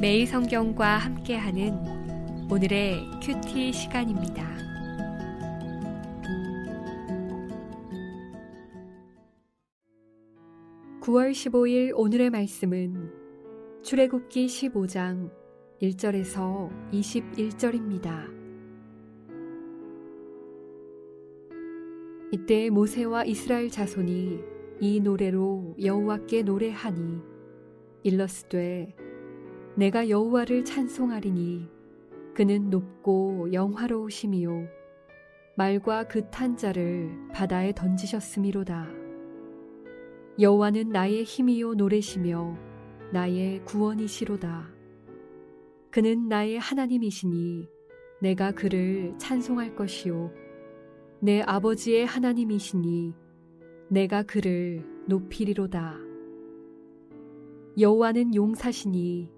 매일 성경과 함께하는 오늘의 큐티 시간입니다. (9월 15일) 오늘의 말씀은 출애굽기 (15장) (1절에서) (21절입니다) 이때 모세와 이스라엘 자손이 이 노래로 여호와께 노래하니 일러스되 내가 여호와를 찬송하리니 그는 높고 영화로우심이요 말과 그 탄 자를 바다에 던지셨음이로다. 여호와는 나의 힘이요 노래시며 나의 구원이시로다. 그는 나의 하나님이시니 내가 그를 찬송할 것이요 내 아버지의 하나님이시니 내가 그를 높이리로다. 여호와는 용사시니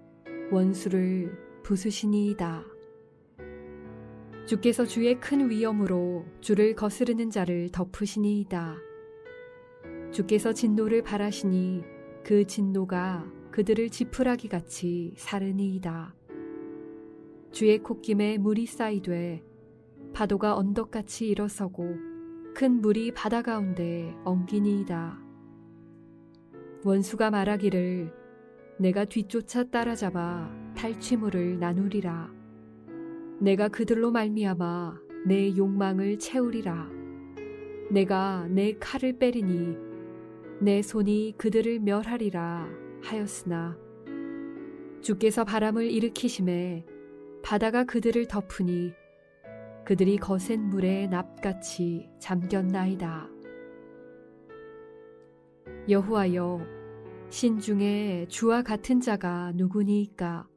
원수를 부수시니이다. 주께서 주의 큰 위엄으로 주를 거스르는 자를 덮으시니이다. 주께서 진노를 바라시니 그 진노가 그들을 지푸라기 같이 사르니이다. 주의 콧김에 물이 쌓이되 파도가 언덕같이 일어서고 큰 물이 바다 가운데 엉기니이다. 원수가 말하기를 내가 뒤쫓아 따라잡아 탈취물을 나누리라. 내가 그들로 말미암아 내 욕망을 채우리라. 내가 내 칼을 빼리니 내 손이 그들을 멸하리라 하였으나 주께서 바람을 일으키심에 바다가 그들을 덮으니 그들이 거센 물에 납같이 잠겼나이다. 여호와여 신 중에 주와 같은 자가 누구니이까?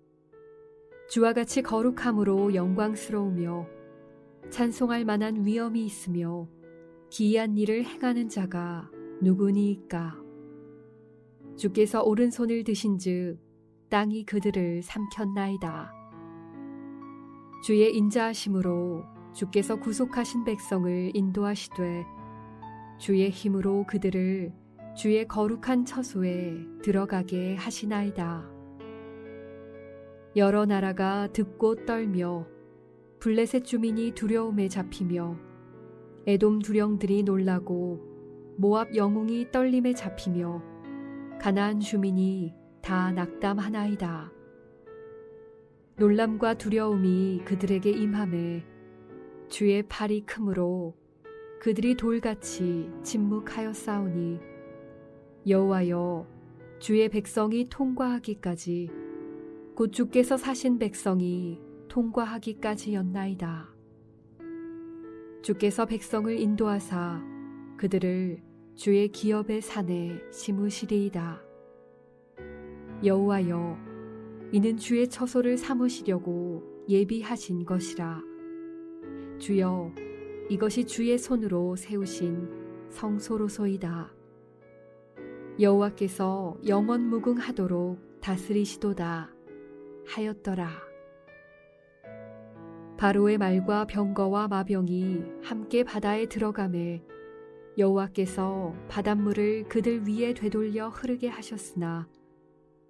주와 같이 거룩함으로 영광스러우며 찬송할 만한 위엄이 있으며 기이한 일을 행하는 자가 누구니이까? 주께서 오른손을 드신즉 땅이 그들을 삼켰나이다. 주의 인자하심으로 주께서 구속하신 백성을 인도하시되 주의 힘으로 그들을 주의 거룩한 처소에 들어가게 하시나이다. 여러 나라가 듣고 떨며 블레셋 주민이 두려움에 잡히며 에돔 두령들이 놀라고 모압 영웅이 떨림에 잡히며 가나안 주민이 다 낙담하나이다. 놀람과 두려움이 그들에게 임함에 주의 팔이 크므로 그들이 돌같이 침묵하여 싸우니 여호와여 주의 백성이 통과하기까지 곧 주께서 사신 백성이 통과하기까지였나이다. 주께서 백성을 인도하사 그들을 주의 기업의 산에 심으시리이다. 여호와여 이는 주의 처소를 삼으시려고 예비하신 것이라. 주여 이것이 주의 손으로 세우신 성소로소이다. 여호와께서 영원 무궁하도록 다스리시도다 하였더라. 바로의 말과 병거와 마병이 함께 바다에 들어가매 여호와께서 바닷물을 그들 위에 되돌려 흐르게 하셨으나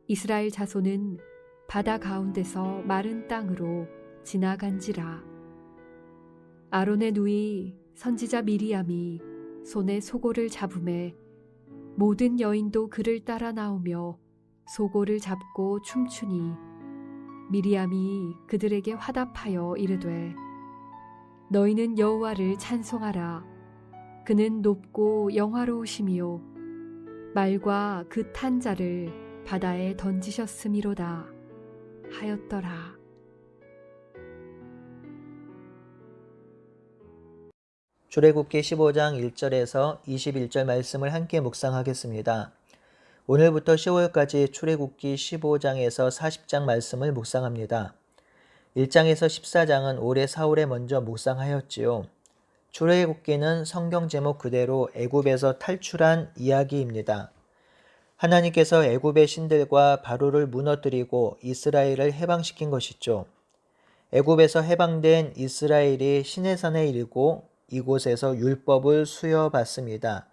이스라엘 자손은 바다 가운데서 마른 땅으로 지나간지라. 아론의 누이 선지자 미리암이 손에 소고를 잡음에 모든 여인도 그를 따라 나오며 소고를 잡고 춤추니 미리암이 그들에게 화답하여 이르되 너희는 여호와를 찬송하라. 그는 높고 영화로우심이요. 말과 그 탄 자를 바다에 던지셨음이로다. 하였더라 출애굽기 15장 1절에서 21절 말씀을 함께 묵상하겠습니다. 오늘부터 10월까지 출애굽기 15장에서 40장 말씀을 묵상합니다. 1장에서 14장은 올해 4월에 먼저 묵상하였지요. 출애굽기는 성경 제목 그대로 애굽에서 탈출한 이야기입니다. 하나님께서 애굽의 신들과 바로를 무너뜨리고 이스라엘을 해방시킨 것이죠. 애굽에서 해방된 이스라엘이 시내산에 이르고 이곳에서 율법을 수여받습니다.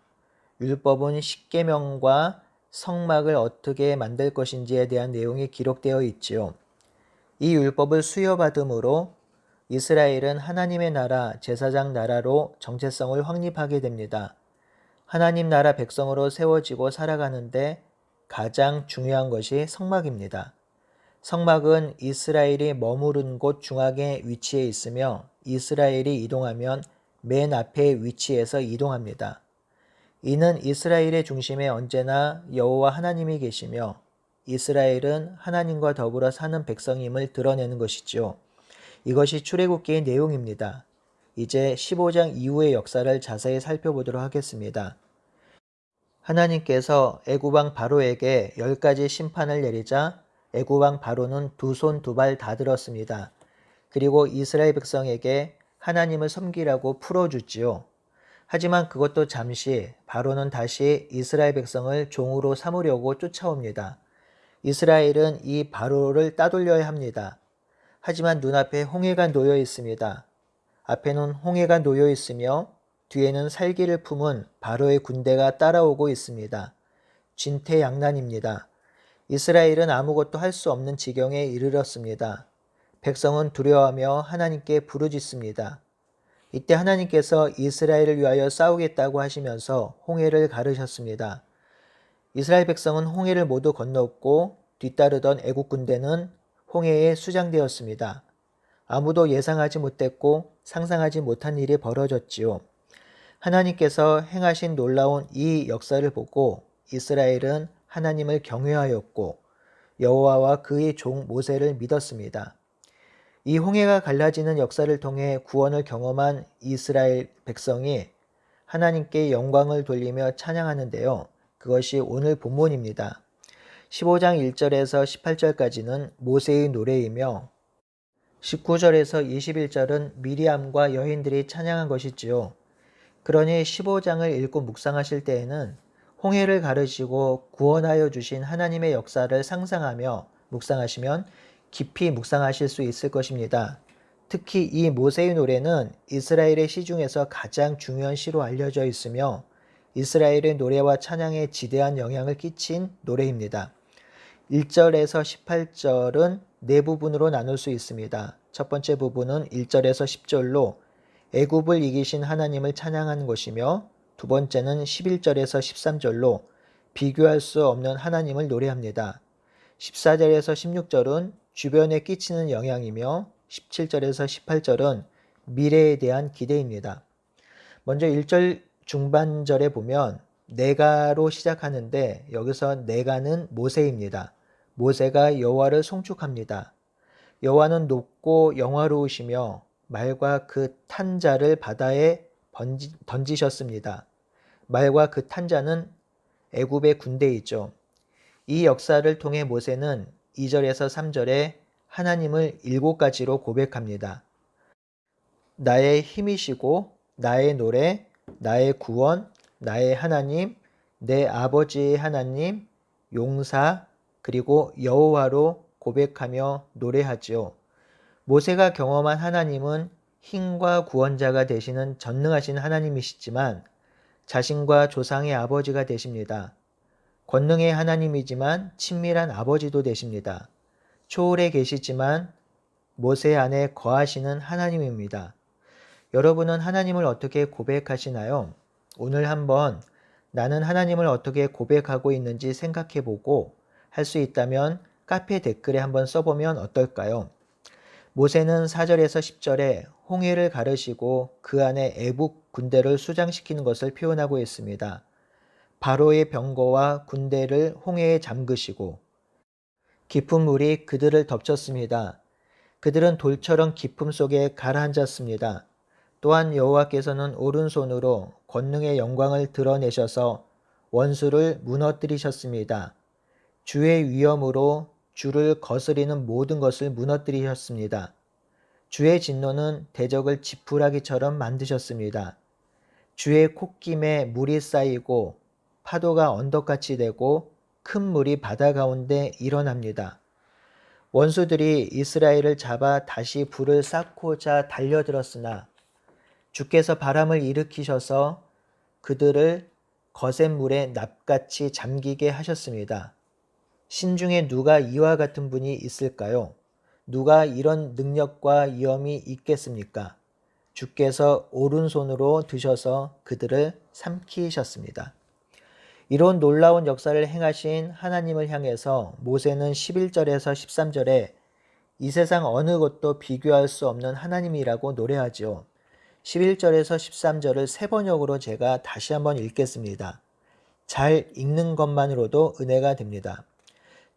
율법은 십계명과 성막을 어떻게 만들 것인지에 대한 내용이 기록되어 있지요. 이 율법을 수여받음으로 이스라엘은 하나님의 나라, 제사장 나라로 정체성을 확립하게 됩니다. 하나님 나라 백성으로 세워지고 살아가는데 가장 중요한 것이 성막입니다. 성막은 이스라엘이 머무른 곳 중앙에 위치해 있으며 이스라엘이 이동하면 맨 앞에 위치해서 이동합니다. 이는 이스라엘의 중심에 언제나 여호와 하나님이 계시며 이스라엘은 하나님과 더불어 사는 백성임을 드러내는 것이지요. 이것이 출애굽기의 내용입니다. 이제 15장 이후의 역사를 자세히 살펴보도록 하겠습니다. 하나님께서 애굽왕 바로에게 열 가지 심판을 내리자 애굽왕 바로는 두 손 두 발 다 들었습니다. 그리고 이스라엘 백성에게 하나님을 섬기라고 풀어주지요. 하지만 그것도 잠시 바로는 다시 이스라엘 백성을 종으로 삼으려고 쫓아옵니다. 이스라엘은 이 바로를 따돌려야 합니다. 하지만 눈앞에 홍해가 놓여 있습니다. 앞에는 홍해가 놓여 있으며 뒤에는 살기를 품은 바로의 군대가 따라오고 있습니다. 진퇴양난입니다. 이스라엘은 아무것도 할 수 없는 지경에 이르렀습니다. 백성은 두려워하며 하나님께 부르짖습니다. 이때 하나님께서 이스라엘을 위하여 싸우겠다고 하시면서 홍해를 가르셨습니다. 이스라엘 백성은 홍해를 모두 건넜고 뒤따르던 애국 군대는 홍해에 수장되었습니다. 아무도 예상하지 못했고 상상하지 못한 일이 벌어졌지요. 하나님께서 행하신 놀라운 이 역사를 보고 이스라엘은 하나님을 경외하였고 여호와와 그의 종 모세를 믿었습니다. 이 홍해가 갈라지는 역사를 통해 구원을 경험한 이스라엘 백성이 하나님께 영광을 돌리며 찬양하는데요. 그것이 오늘 본문입니다. 15장 1절에서 18절까지는 모세의 노래이며 19절에서 21절은 미리암과 여인들이 찬양한 것이지요. 그러니 15장을 읽고 묵상하실 때에는 홍해를 가르시고 구원하여 주신 하나님의 역사를 상상하며 묵상하시면 깊이 묵상하실 수 있을 것입니다. 특히 이 모세의 노래는 이스라엘의 시 중에서 가장 중요한 시로 알려져 있으며 이스라엘의 노래와 찬양에 지대한 영향을 끼친 노래입니다. 1절에서 18절은 네 부분으로 나눌 수 있습니다. 첫 번째 부분은 1절에서 10절로 애굽을 이기신 하나님을 찬양하는 것이며 두 번째는 11절에서 13절로 비교할 수 없는 하나님을 노래합니다. 14절에서 16절은 주변에 끼치는 영향이며 17절에서 18절은 미래에 대한 기대입니다. 먼저 1절 중반절에 보면 내가로 시작하는데 여기서 내가는 모세입니다. 모세가 여호와를 송축합니다. 여호와는 높고 영화로우시며 말과 그 탄자를 바다에 번지, 던지셨습니다. 말과 그 탄자는 애굽의 군대이죠. 이 역사를 통해 모세는 2절에서 3절에 하나님을 일곱 가지로 고백합니다. 나의 힘이시고 나의 노래, 나의 구원, 나의 하나님, 내 아버지의 하나님, 용사, 그리고 여호와로 고백하며 노래하지요. 모세가 경험한 하나님은 힘과 구원자가 되시는 전능하신 하나님이시지만 자신과 조상의 아버지가 되십니다. 권능의 하나님이지만 친밀한 아버지도 되십니다. 초월에 계시지만 모세 안에 거하시는 하나님입니다. 여러분은 하나님을 어떻게 고백하시나요? 오늘 한번 나는 하나님을 어떻게 고백하고 있는지 생각해 보고 할 수 있다면 카페 댓글에 한번 써보면 어떨까요? 모세는 4절에서 10절에 홍해를 가르시고 그 안에 애국 군대를 수장시키는 것을 표현하고 있습니다. 바로의 병거와 군대를 홍해에 잠그시고 깊은 물이 그들을 덮쳤습니다. 그들은 돌처럼 깊음 속에 가라앉았습니다. 또한 여호와께서는 오른손으로 권능의 영광을 드러내셔서 원수를 무너뜨리셨습니다. 주의 위엄으로 주를 거스리는 모든 것을 무너뜨리셨습니다. 주의 진노는 대적을 지푸라기처럼 만드셨습니다. 주의 콧김에 물이 쌓이고 파도가 언덕같이 되고 큰 물이 바다 가운데 일어납니다. 원수들이 이스라엘을 잡아 다시 불을 쌓고자 달려들었으나 주께서 바람을 일으키셔서 그들을 거센 물에 납같이 잠기게 하셨습니다. 신중에 누가 이와 같은 분이 있을까요? 누가 이런 능력과 위엄이 있겠습니까? 주께서 오른손으로 드셔서 그들을 삼키셨습니다. 이런 놀라운 역사를 행하신 하나님을 향해서 모세는 11절에서 13절에 이 세상 어느 것도 비교할 수 없는 하나님이라고 노래하지요. 11절에서 13절을 세 번역으로 제가 다시 한번 읽겠습니다. 잘 읽는 것만으로도 은혜가 됩니다.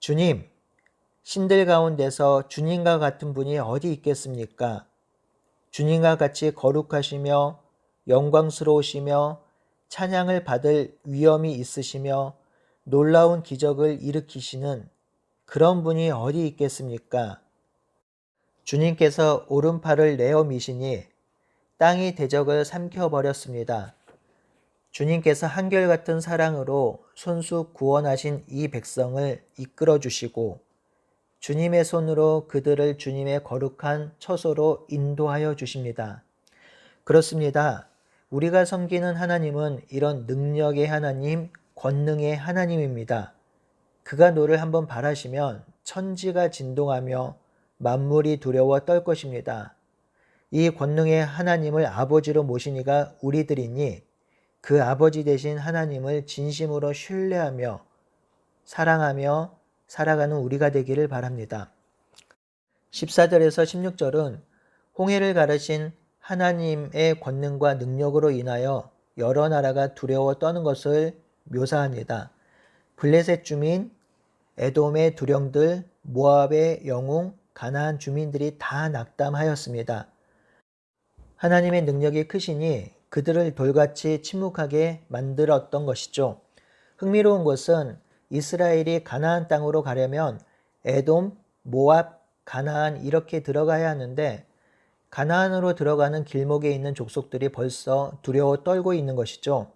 주님, 신들 가운데서 주님과 같은 분이 어디 있겠습니까? 주님과 같이 거룩하시며 영광스러우시며 찬양을 받을 위엄이 있으시며 놀라운 기적을 일으키시는 그런 분이 어디 있겠습니까? 주님께서 오른팔을 내어 미시니 땅이 대적을 삼켜버렸습니다. 주님께서 한결같은 사랑으로 손수 구원하신 이 백성을 이끌어 주시고 주님의 손으로 그들을 주님의 거룩한 처소로 인도하여 주십니다. 그렇습니다. 우리가 섬기는 하나님은 이런 능력의 하나님, 권능의 하나님입니다. 그가 너를 한번 바라시면 천지가 진동하며 만물이 두려워 떨 것입니다. 이 권능의 하나님을 아버지로 모시니가 우리들이니 그 아버지 되신 하나님을 진심으로 신뢰하며 사랑하며 살아가는 우리가 되기를 바랍니다. 14절에서 16절은 홍해를 가르신 하나님의 권능과 능력으로 인하여 여러 나라가 두려워 떠는 것을 묘사합니다. 블레셋 주민, 에돔의 두령들, 모압의 영웅, 가나안 주민들이 다 낙담하였습니다. 하나님의 능력이 크시니 그들을 돌같이 침묵하게 만들었던 것이죠. 흥미로운 것은 이스라엘이 가나안 땅으로 가려면 에돔, 모압, 가나안 이렇게 들어가야 하는데 가나안으로 들어가는 길목에 있는 족속들이 벌써 두려워 떨고 있는 것이죠.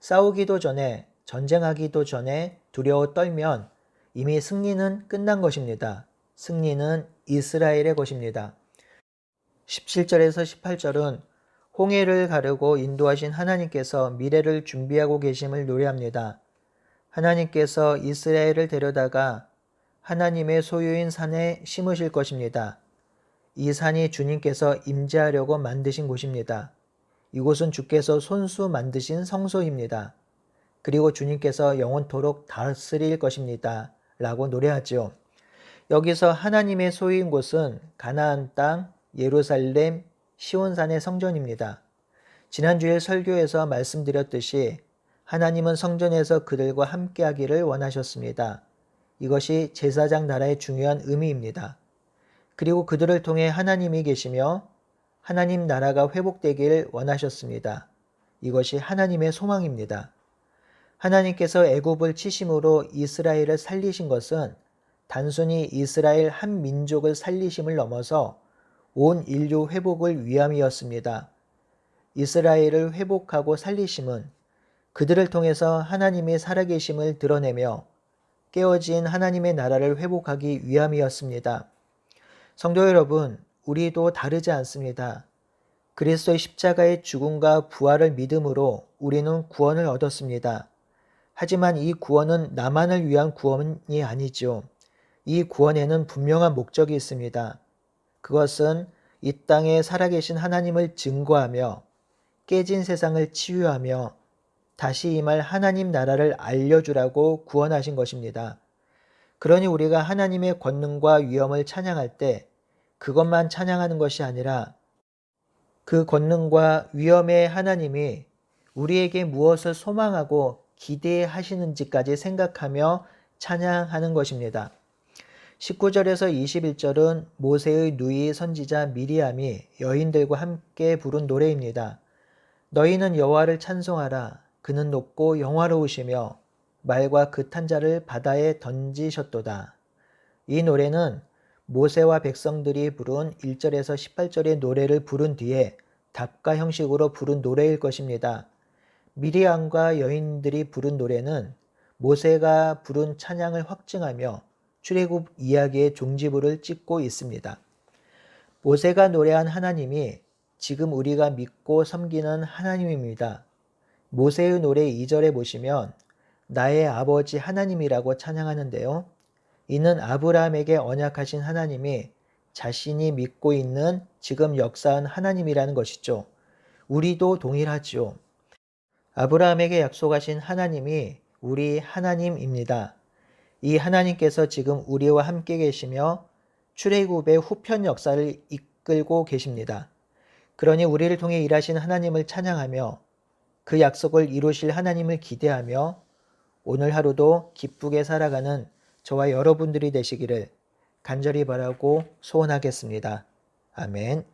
싸우기도 전에 전쟁하기도 전에 두려워 떨면 이미 승리는 끝난 것입니다. 승리는 이스라엘의 것입니다. 17절에서 18절은 홍해를 가르고 인도하신 하나님께서 미래를 준비하고 계심을 노래합니다. 하나님께서 이스라엘을 데려다가 하나님의 소유인 산에 심으실 것입니다. 이 산이 주님께서 임재하려고 만드신 곳입니다. 이곳은 주께서 손수 만드신 성소입니다. 그리고 주님께서 영원토록 다스릴 것입니다. 라고 노래하죠. 여기서 하나님의 소유인 곳은 가나안 땅, 예루살렘, 시온산의 성전입니다. 지난주에 설교에서 말씀드렸듯이 하나님은 성전에서 그들과 함께하기를 원하셨습니다. 이것이 제사장 나라의 중요한 의미입니다. 그리고 그들을 통해 하나님이 계시며 하나님 나라가 회복되기를 원하셨습니다. 이것이 하나님의 소망입니다. 하나님께서 애굽을 치심으로 이스라엘을 살리신 것은 단순히 이스라엘 한 민족을 살리심을 넘어서 온 인류 회복을 위함이었습니다. 이스라엘을 회복하고 살리심은 그들을 통해서 하나님의 살아계심을 드러내며 깨어진 하나님의 나라를 회복하기 위함이었습니다. 성도 여러분, 우리도 다르지 않습니다. 그리스도의 십자가의 죽음과 부활을 믿음으로 우리는 구원을 얻었습니다. 하지만 이 구원은 나만을 위한 구원이 아니죠. 이 구원에는 분명한 목적이 있습니다. 그것은 이 땅에 살아계신 하나님을 증거하며 깨진 세상을 치유하며 다시 임할 하나님 나라를 알려주라고 구원하신 것입니다. 그러니 우리가 하나님의 권능과 위엄을 찬양할 때 그것만 찬양하는 것이 아니라 그 권능과 위엄의 하나님이 우리에게 무엇을 소망하고 기대하시는지까지 생각하며 찬양하는 것입니다. 19절에서 21절은 모세의 누이 선지자 미리암이 여인들과 함께 부른 노래입니다. 너희는 여호와를 찬송하라 그는 높고 영화로우시며 말과 그 탄자를 바다에 던지셨도다. 이 노래는 모세와 백성들이 부른 1절에서 18절의 노래를 부른 뒤에 답가 형식으로 부른 노래일 것입니다. 미리암과 여인들이 부른 노래는 모세가 부른 찬양을 확증하며 출애굽 이야기의 종지부를 찍고 있습니다. 모세가 노래한 하나님이 지금 우리가 믿고 섬기는 하나님입니다. 모세의 노래 2절에 보시면 나의 아버지 하나님이라고 찬양하는데요. 이는 아브라함에게 언약하신 하나님이 자신이 믿고 있는 지금 역사한 하나님이라는 것이죠. 우리도 동일하지요. 아브라함에게 약속하신 하나님이 우리 하나님입니다. 이 하나님께서 지금 우리와 함께 계시며 출애굽의 후편 역사를 이끌고 계십니다. 그러니 우리를 통해 일하신 하나님을 찬양하며 그 약속을 이루실 하나님을 기대하며 오늘 하루도 기쁘게 살아가는 저와 여러분들이 되시기를 간절히 바라고 소원하겠습니다. 아멘.